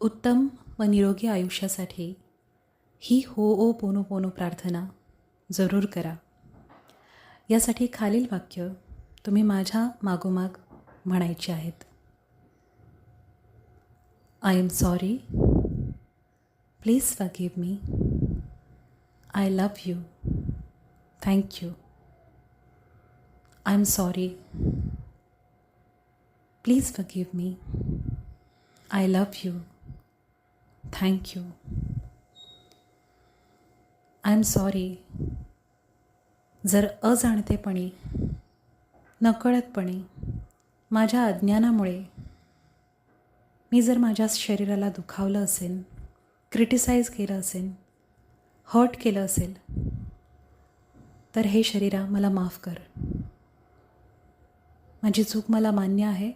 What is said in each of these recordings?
उत्तम व निरोगी आयुष्यासाठी ही हो ओ पोनो पोनो प्रार्थना जरूर करा. यासाठी खालील वाक्य तुम्ही माझ्या मागोमाग म्हणायची आहेत. I am sorry please forgive me I love you thank you I am sorry please forgive me I love you thank you I am sorry जर अजाणतेपणी नकळतपणे माझ्या अज्ञानामुळे मी जर माझ्या शरीराला दुखावलं असेल क्रिटिसाइज केलं असेल हर्ट केलं असेल तर हे शरीरा मला माफ कर. माझी चूक मला मान्य आहे.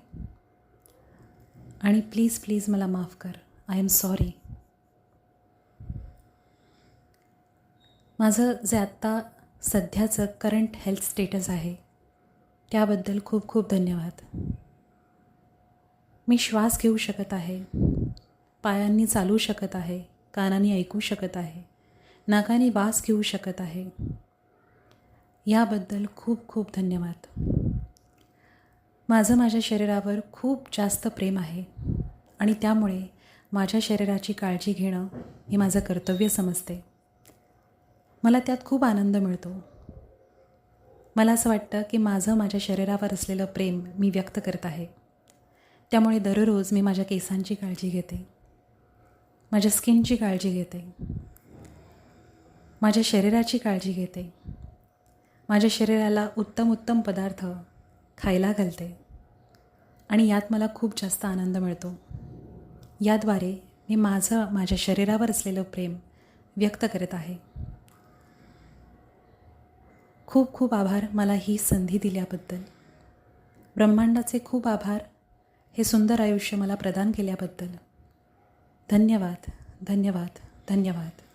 आणि प्लीज प्लीज मला माफ कर. आय एम सॉरी माझं जे आत्ता सध्याचं करंट हेल्थ स्टेटस आहे त्याबद्दल खूप खूप धन्यवाद. मी श्वास घेऊ शकत आहे पायांनी चालू शकत आहे कानाने ऐकू शकत आहे नाकाने वास घेऊ शकत आहे. याबद्दल खूप खूप धन्यवाद. माझं माझ्या शरीरावर खूप जास्त प्रेम आहे आणि त्यामुळे माझ्या शरीराची काळजी घेणं हे माझं कर्तव्य समजते. मला त्यात खूप आनंद मिळतो. मला असं वाटतं की माझं माझ्या शरीरावर असलेलं प्रेम मी व्यक्त करत आहे. त्यामुळे दररोज मी माझ्या केसांची काळजी घेते. माझ्या स्किनची काळजी घेते. माझ्या शरीराची काळजी घेते. माझ्या शरीराला उत्तम उत्तम पदार्थ खायला घालते. आणि यात मला खूप जास्त आनंद मिळतो. याद्वारे मी माझं माझ्या शरीरावर असलेलं प्रेम व्यक्त करत आहे. खूप खूप आभार मला ही संधी दिल्याबद्दल. ब्रह्मांडाचे खूप आभार. हे सुंदर आयुष्य मला प्रदान केल्याबद्दल. धन्यवाद धन्यवाद धन्यवाद.